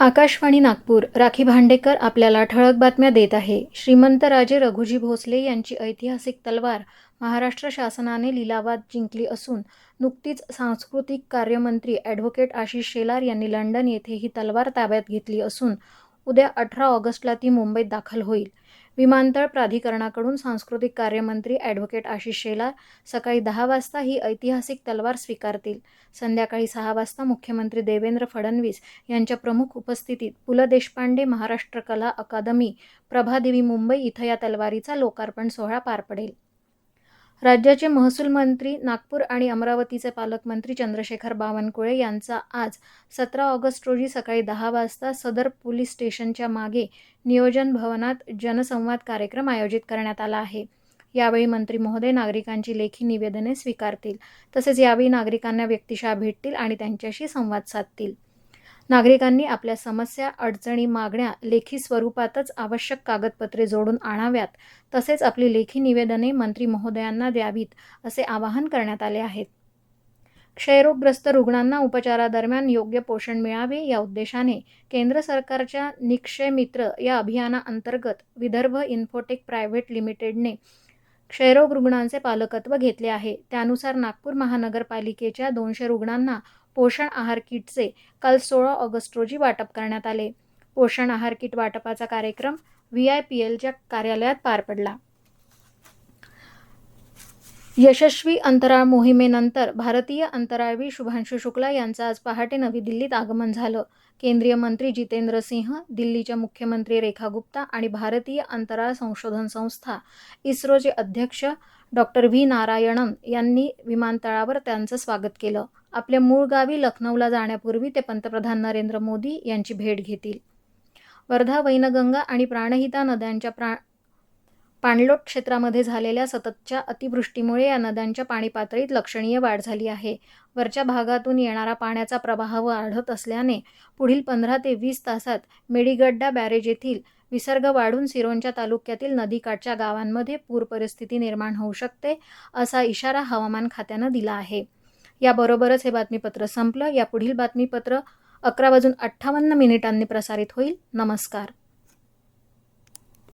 आकाशवाणी नागपूर राखी भांडेकर आपल्याला ठळक बातम्या देत आहे. श्रीमंत राजे रघुजी भोसले यांची ऐतिहासिक तलवार महाराष्ट्र शासनाने लिलावात जिंकली असून नुकतीच सांस्कृतिक कार्यमंत्री ॲडव्होकेट आशिष शेलार यांनी लंडन येथे ही तलवार ताब्यात घेतली असून उद्या अठरा ऑगस्टला ती मुंबईत दाखल होईल. विमानतळ प्राधिकरणाकडून सांस्कृतिक कार्यमंत्री ॲडव्होकेट आशिष शेलार सकाळी दहा वाजता ही ऐतिहासिक तलवार स्वीकारतील. संध्याकाळी सहा वाजता मुख्यमंत्री देवेंद्र फडणवीस यांच्या प्रमुख उपस्थितीत पु ल देशपांडे महाराष्ट्र कला अकादमी प्रभादेवी मुंबई इथं या तलवारीचा लोकार्पण सोहळा पार पडेल. राज्याचे महसूल मंत्री नागपूर आणि अमरावतीचे पालकमंत्री चंद्रशेखर बावनकुळे यांचा आज सतरा ऑगस्ट रोजी सकाळी दहा वाजता सदर पोलीस स्टेशनच्या मागे नियोजन भवनात जनसंवाद कार्यक्रम आयोजित करण्यात आला आहे. यावेळी मंत्री महोदय नागरिकांची लेखी निवेदने स्वीकारतील तसेच यावेळी नागरिकांना व्यक्तिशः भेटतील आणि त्यांच्याशी संवाद साधतील. नागरिकांनी आपल्या समस्या अडचणी मागण्या लेखी स्वरूपातच आवश्यक कागदपत्रे जोडून आणाव्यात तसेच आपली लेखी निवेदने मंत्री महोदयांना द्यावीत असे आवाहन करण्यात आले आहेत क्षयरोगग्रस्त रुग्णांना उपचारादरम्यान योग्य पोषण मिळावे या उद्देशाने केंद्र सरकारच्या निक्षय मित्र या अभियानाअंतर्गत विदर्भ इन्फोटेक प्रायव्हेट लिमिटेडने क्षयरोग रुग्णांचे पालकत्व घेतले आहे. त्यानुसार नागपूर महानगरपालिकेच्या दोनशे रुग्णांना पोषण आहार किटचे काल सोळा ऑगस्ट रोजी वाटप करण्यात आले. पोषण आहार किट वाटपाचा कार्यक्रम व्ही आय पी एलच्या कार्यालयात पार पडला. यशस्वी अंतराळ मोहिमेनंतर भारतीय अंतराळवीर शुभांशु शुक्ला यांचं आज पहाटे नवी दिल्लीत आगमन झालं. केंद्रीय मंत्री जितेंद्र सिंह दिल्लीच्या मुख्यमंत्री रेखा गुप्ता आणि भारतीय अंतराळ संशोधन संस्था इस्रोचे अध्यक्ष डॉक्टर व्ही. नारायणन यांनी विमानतळावर त्यांचं स्वागत केलं. आपल्या मूळ गावी लखनौला जाण्यापूर्वी ते पंतप्रधान नरेंद्र मोदी यांची भेट घेतील. वर्धा वैनगंगा आणि प्राणहिता नद्यांच्या प्रा पाणलोट क्षेत्रामध्ये झालेल्या सततच्या अतिवृष्टीमुळे या नद्यांच्या पाणी पातळीत लक्षणीय वाढ झाली आहे. वरच्या भागातून येणारा पाण्याचा प्रवाह वाढत असल्याने पुढील पंधरा ते वीस तासात मेडीगड्डा बॅरेज येथील विसर्ग वाढून सिरोंच्या तालुक्यातील नदीकाठच्या गावांमध्ये पूर परिस्थिती निर्माण होऊ शकते असा इशारा हवामान खात्यानं दिला आहे. याबरोबरच हे बातमीपत्र संपलं. या पुढील बातमीपत्र अकरा वाजून अठ्ठावन्न मिनिटांनी प्रसारित होईल. नमस्कार.